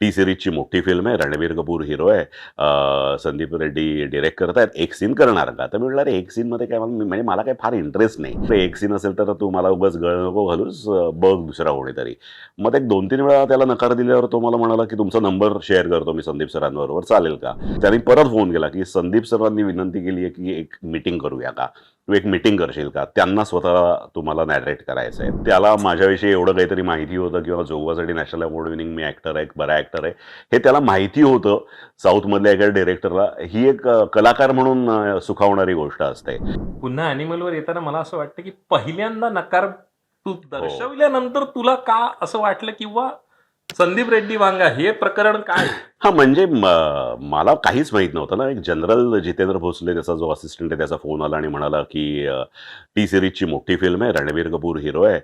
T सिरीजची मोठी film आहे Ranbir Kapoor hero आहे. संदीप रेड्डी डिरेक्ट करत आहेत. एक सीन करणार का? तर मी म्हटलं अरे एक सीन मध्ये काय मला म्हणजे मला काय फार इंटरेस्ट नाही. तर एक सीन असेल तर तू मला उगाच गळ नको घालूस बघ दुसरा कोणीतरी. मग एक दोन तीन वेळा त्याला नकार दिल्यावर तो मला म्हणाला की तुमचा नंबर शेअर करतो मी संदीप सरांबरोबर चालेल का? त्यांनी परत फोन केला की संदीप सरांनी विनंती केली आहे की एक मीटिंग करूया का? तू एक मीटिंग करशील का? त्यांना स्वतः तुम्हाला नॅरेट करायचं आहे. त्याला माझ्याविषयी एवढं काहीतरी माहिती होतं किंवा जोगवासाठी नॅशनल अवॉर्ड विनिंग मी ॲक्टर आहे एक बरा ॲक्टर आहे हे त्याला माहिती होतं. साऊथमधल्या एका डिरेक्टरला ही एक कलाकार म्हणून सुखावणारी गोष्ट असते. पुन्हा अॅनिमलवर येताना मला असं वाटतं की पहिल्यांदा नकार तू दर्शवल्यानंतर तुला का असं वाटलं किंवा संदीप रेड्डी वांगा हे प्रकरण काय? हा म्हणजे मला काहीच माहीत नव्हतं ना. एक जनरल जितेंद्र भोसले त्याचा जो असिस्टंट आहे त्याचा फोन आला आणि म्हणाला की टी सिरीजची मोठी फिल्म आहे रणबीर कपूर हिरो आहे.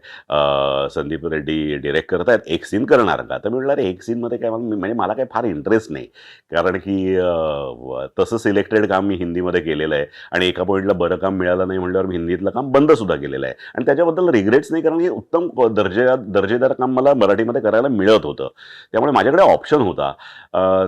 संदीप रेड्डी डिरेक्ट करत आहेत एक सीन करणार का? तर मी म्हटलं अरे एक सीनमध्ये काय मला म्हणजे मला काय फार इंटरेस्ट नाही. कारण की तसं सिलेक्टेड काम मी हिंदीमध्ये केलेलं आहे. आणि एका पॉईंटला बरं काम मिळालं नाही म्हटल्यावर मी हिंदीतलं काम बंद सुद्धा केलेलं आहे. आणि त्याच्याबद्दल रिग्रेट्स नाही कारण की उत्तम दर्जे दर्जेदार काम मला मराठीमध्ये करायला मिळत होतं. त्यामुळे माझ्याकडे ऑप्शन होता.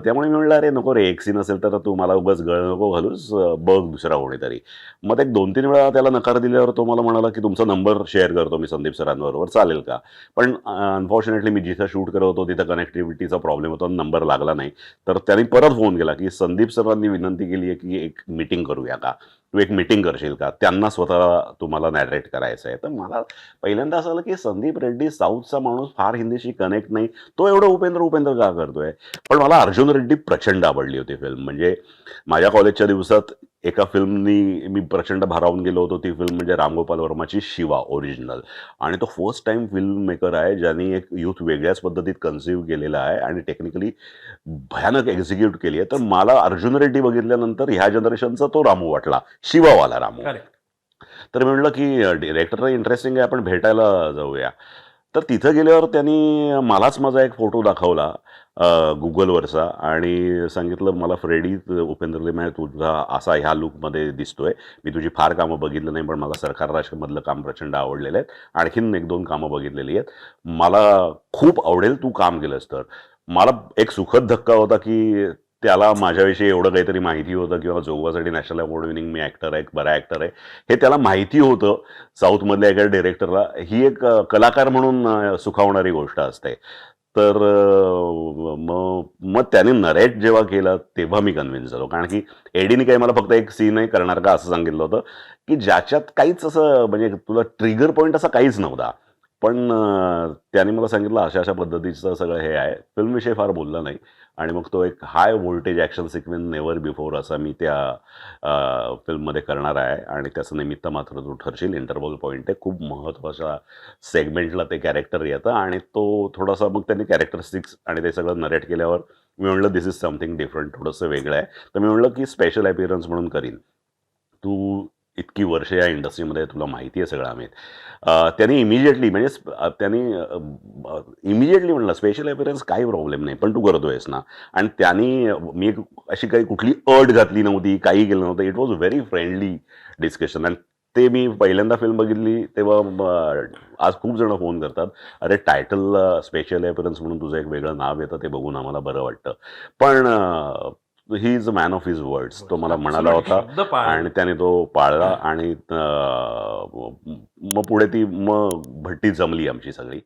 त्यामुळे मी म्हणलं अरे नको रे एक सीन असेल तर तू मला उगाच गळ नको घालूस बघ दुसरा कोणीतरी मग एक दोन तीन वेळा त्याला नकार दिल्यावर तो मला म्हणाला की तुमचा नंबर शेअर करतो मी संदीप सरांबरोबर चालेल का? पण अनफॉर्च्युनेटली मी जिथं शूट करत होतो तिथं कनेक्टिव्हिटीचा प्रॉब्लेम होता नंबर लागला नाही. तर त्यांनी परत फोन केला की संदीप सरांनी विनंती केली आहे की एक मीटिंग करूया का? तू एक मीटिंग करशील का? त्यांना स्वतः तुम्हाला नॅरेट करायचं आहे तर मला पहिल्यांदा असं आलं की संदीप रेड्डी साऊथचा माणूस फार हिंदीशी कनेक्ट नाही. तो एवढं उपेंद्र उपेंद्र का करतोय? पण मला अर्जुन रेड्डी प्रचंड आवडली होती फिल्म म्हणजे माझ्या कॉलेजच्या दिवसात एका फिल्मनी मी प्रचंड भारावून गेलो होतो. ती फिल्म म्हणजे रामगोपाल वर्माची शिवा ओरिजिनल आणि तो फर्स्ट टाइम फिल्म मेकर आहे ज्यांनी एक युथ वेगळ्याच पद्धतीत कन्सिव्ह केलेला आहे आणि टेक्निकली भयानक एक्झिक्यूट केली आहे. तर मला अर्जुन रेड्डी बघितल्यानंतर ह्या जनरेशनचा तो रामू वाटला. शिवावाला रामू. तर मी म्हटलं की डिरेक्टर इंटरेस्टिंग आहे आपण भेटायला जाऊया. तर तिथं गेल्यावर त्यांनी मलाच माझा एक फोटो दाखवला गुगलवरचा आणि सांगितलं मला फ्रेडी उपेंद्रले मॅ तुझा असा ह्या लुकमध्ये दिसतोय. मी तुझी फार कामं बघितलं नाही पण मला सरकार राष्ट्रमधलं काम प्रचंड आवडलेलं आहे. आणखीन एक दोन कामं बघितलेली आहेत. मला खूप आवडेल तू काम केलंस तर. मला एक सुखद धक्का होता की त्याला माझ्याविषयी एवढं काहीतरी माहिती होतं किंवा जोगवासाठी नॅशनल अवॉर्ड विनिंग मी ॲक्टर आहे एक बरा ॲक्टर आहे हे त्याला माहिती होतं. साऊथमधल्या एका डिरेक्टरला ही एक कलाकार म्हणून सुखावणारी गोष्ट असते. तर मग मग त्याने नरेट जेव्हा केलं तेव्हा मी कन्व्हिन्स झालो. कारण की एडीने काही मला फक्त एक सीन आहे करणार का असं सांगितलं होतं की ज्याच्यात काहीच असं म्हणजे तुला ट्रिगर पॉईंट असा काहीच नव्हता. पण त्याने मला सांगितलं अशा अशा पद्धतीचं सगळं हे आहे. फिल्मविषयी फार बोलला नाही. आणि मग तो एक high voltage action sequence never before असा मी त्या फिल्ममध्ये करणार आहे. आणि त्याचं निमित्त मात्र तू ठरशील. इंटरवल पॉईंट आहे खूप महत्त्वाच्या सेगमेंटला ते कॅरेक्टर येतं. आणि तो थोडासा मग त्यांनी कॅरेक्टरिस्टिक्स आणि ते सगळं नरेट केल्यावर मी म्हणलं दिस इज समथिंग डिफरंट थोडंसं वेगळं आहे. तर मी म्हणलं की स्पेशल अपिअरन्स म्हणून करीन. तू इतकी वर्ष या इंडस्ट्रीमध्ये तुला माहिती आहे सगळं आम्ही. त्याने त्यांनी इमिजिएटली म्हणजे त्याने त्यांनी इमिजिएटली म्हणलं स्पेशल अपिअरन्स काही प्रॉब्लेम नाही पण तू करतो आहेस ना. आणि त्यांनी मी अशी काही कुठली अट घातली नव्हती काही केलं नव्हतं. It was very friendly discussion आणि ते मी पहिल्यांदा फिल्म बघितली तेव्हा आज खूप जण फोन करतात अरे टायटल स्पेशल अपिअरन्स म्हणून तुझं एक वेगळं नाव येतं ते बघून आम्हाला बरं वाटतं. पण he is a man of his words तो मला म्हणाला होता. आणि त्याने तो पाळला आणि मग पुढे ती मग भट्टी जमली आमची सगळी.